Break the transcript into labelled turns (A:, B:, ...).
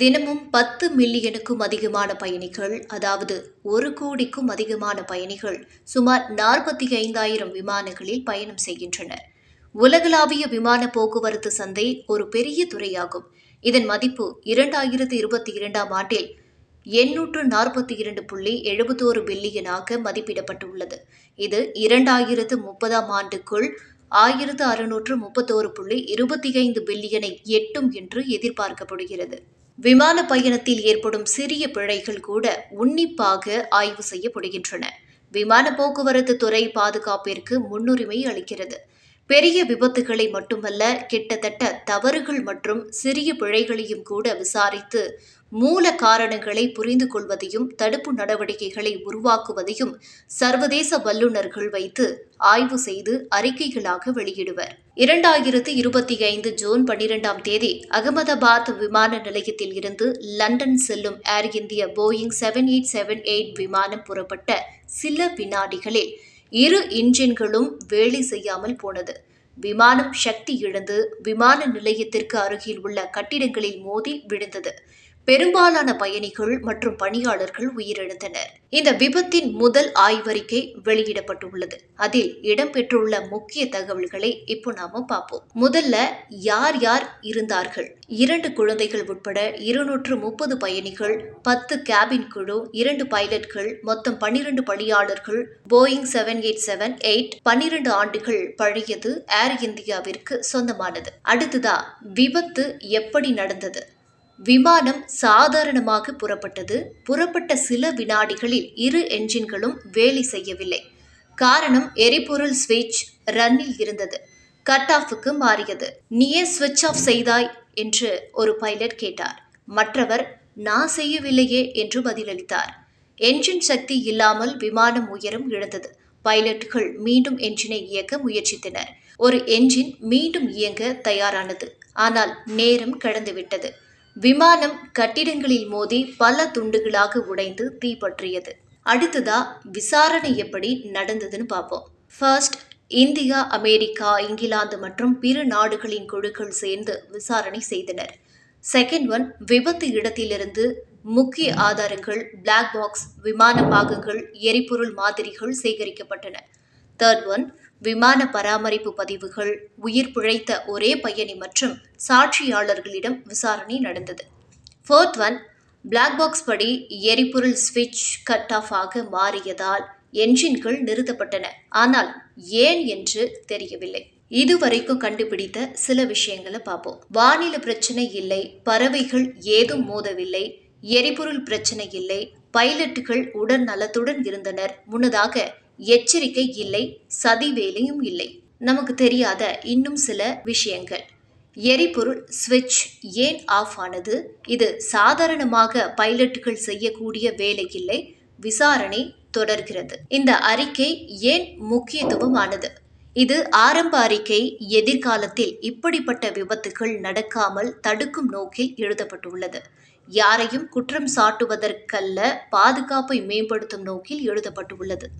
A: தினமும் பத்து மில்லியனுக்கும் அதிகமான பயணிகள் அதாவது ஒரு கோடிக்கும் அதிகமான பயணிகள் சுமார் நாற்பத்தி ஐந்தாயிரம் விமானங்களில் பயணம் செய்கின்றனர். உலகளாவிய விமான போக்குவரத்து சந்தை ஒரு பெரிய துறையாகும். இதன் மதிப்பு இரண்டாயிரத்து இருபத்தி இரண்டாம் ஆண்டில் எண்ணூற்று நாற்பத்தி இரண்டு புள்ளி எழுபத்தோரு பில்லியனாக மதிப்பிடப்பட்டுள்ளது. இது இரண்டாயிரத்து முப்பதாம் ஆண்டுக்குள் ஆயிரத்து அறுநூற்று முப்பத்தோரு புள்ளி இருபத்தி ஐந்து பில்லியனை எட்டும் என்று எதிர்பார்க்கப்படுகிறது. விமான பயணத்தில் ஏற்படும் சிறிய பிழைகள் கூட உன்னிப்பாக ஆய்வு செய்யப்படுகின்றன. விமான போக்குவரத்து துறை பாதுகாப்பிற்கு முன்னுரிமை அளிக்கிறது. பெரிய விபத்துகளை மட்டுமல்ல கிட்டத்தட்ட தவறுகள் மற்றும் சிறிய பிழைகளையும் கூட விசாரித்து மூல காரணங்களை புரிந்து கொள்வதையும் தடுப்பு நடவடிக்கைகளை உருவாக்குவதையும் சர்வதேச வல்லுநர்கள் வைத்து ஆய்வு செய்து அறிக்கைகளாக வெளியிடுவர். இரண்டாயிரத்து இருபத்தி ஐந்து ஜூன் பன்னிரெண்டாம் தேதி அகமதாபாத் விமான நிலையத்தில் இருந்து லண்டன் செல்லும் air India Boeing seven eight seven eight விமானம் புறப்பட்ட சில வினாடிகளில் இரு இன்ஜின்களும் வேலை செய்யாமல் போனது. விமானம் சக்தி இழந்து விமான நிலையத்திற்கு அருகில் உள்ள கட்டிடங்களில் மோதி விழுந்தது. பெரும்பாலான பயணிகள் மற்றும் பணியாளர்கள் உயிரிழந்தனர். இந்த விபத்தின் முதல் ஆய்வறிக்கை வெளியிடப்பட்டுள்ளது. அதில் இடம்பெற்றுள்ள முக்கிய தகவல்களை இப்போ நாம பார்ப்போம். முதல்ல யார் யார் இருந்தார்கள்? இரண்டு குழந்தைகள் உட்பட இருநூற்று முப்பது பயணிகள் பத்து கேபின் குழு இரண்டு பைலட்கள் மொத்தம் பன்னிரண்டு பணியாளர்கள் Boeing seven eight seven eight பன்னிரண்டு ஆண்டுகள் பழையது ஏர் இந்தியாவிற்கு சொந்தமானது. அடுத்ததா விபத்து எப்படி நடந்தது? விமானம் சாதாரணமாக புறப்பட்டது. புறப்பட்ட சில வினாடிகளில் இரு என்ஜின்களும் வேலை செய்யவில்லை. காரணம் எரிபொருள் ஸ்விட்ச் ரன்னில் இருந்தது. கட் ஆஃபுக்கு மாறியது. நீயே ஸ்விட்ச் ஆஃப் செய்தாய் என்று ஒரு பைலட் கேட்டார். மற்றவர் நான் செய்யவில்லையே என்று பதிலளித்தார். என்ஜின் சக்தி இல்லாமல் விமானம் உயரம் இழந்தது. பைலட்டுகள் மீண்டும் என்ஜினை இயக்க முயற்சித்தனர். ஒரு என்ஜின் மீண்டும் இயங்க தயாரானது. ஆனால் நேரம் கடந்துவிட்டது. விமானம் கட்டிடங்களில் மோதி பல துண்டுகளாக உடைந்து தீப்பற்றியது. அடுத்ததா விசாரணை எப்படி நடந்ததுன்னு பார்ப்போம். ஃபர்ஸ்ட் இந்தியா அமெரிக்கா இங்கிலாந்து மற்றும் பிற நாடுகளின் குழுக்கள் சேர்ந்து விசாரணை செய்தனர். செகண்ட் ஒன் விபத்து இடத்திலிருந்து முக்கிய ஆதாரங்கள் பிளாக் பாக்ஸ் விமான பாகங்கள் எரிபொருள் மாதிரிகள் சேகரிக்கப்பட்டன. தேர்ட் ஒன் விமான பராமரிப்பு பதிவுகள் உயிர் பிழைத்த ஒரே பயணி மற்றும் சாட்சியாளர்களிடம் விசாரணை நடந்தது. ஃபோர்த் ஒன் பிளாக் பாக்ஸ் படி எரிபொருள் ஸ்விட்ச் கட் ஆஃப் ஆக மாறியதால் என்ஜின்கள் நிறுத்தப்பட்டன. ஆனால் ஏன் என்று தெரியவில்லை. இதுவரைக்கும் கண்டுபிடித்த சில விஷயங்களை பார்ப்போம். வானிலை பிரச்சனை இல்லை பறவைகள் ஏதும் மோதவில்லை எரிபொருள் பிரச்சனை இல்லை பைலட்டுகள் உடல் நலத்துடன் இருந்தனர். முன்னதாக எச்சரிக்கை இல்லை சதி வேலையும் இல்லை. நமக்கு தெரியாத இன்னும் சில விஷயங்கள். எரிபொருள் ஸ்விட்ச் ஏன் ஆஃப் ஆனது? இது சாதாரணமாக பைலட்டுகள் செய்யக்கூடிய வேலை இல்லை விசாரணை தொடர்கிறது. இந்த அறிக்கை ஏன் முக்கியத்துவமானது? இது ஆரம்ப அறிக்கை எதிர்காலத்தில் இப்படிப்பட்ட விபத்துகள் நடக்காமல் தடுக்கும் நோக்கில் எழுதப்பட்டுள்ளது. யாரையும் குற்றம் சாட்டுவதற்கல்ல பாதுகாப்பை மேம்படுத்தும் நோக்கில் எழுதப்பட்டுள்ளது.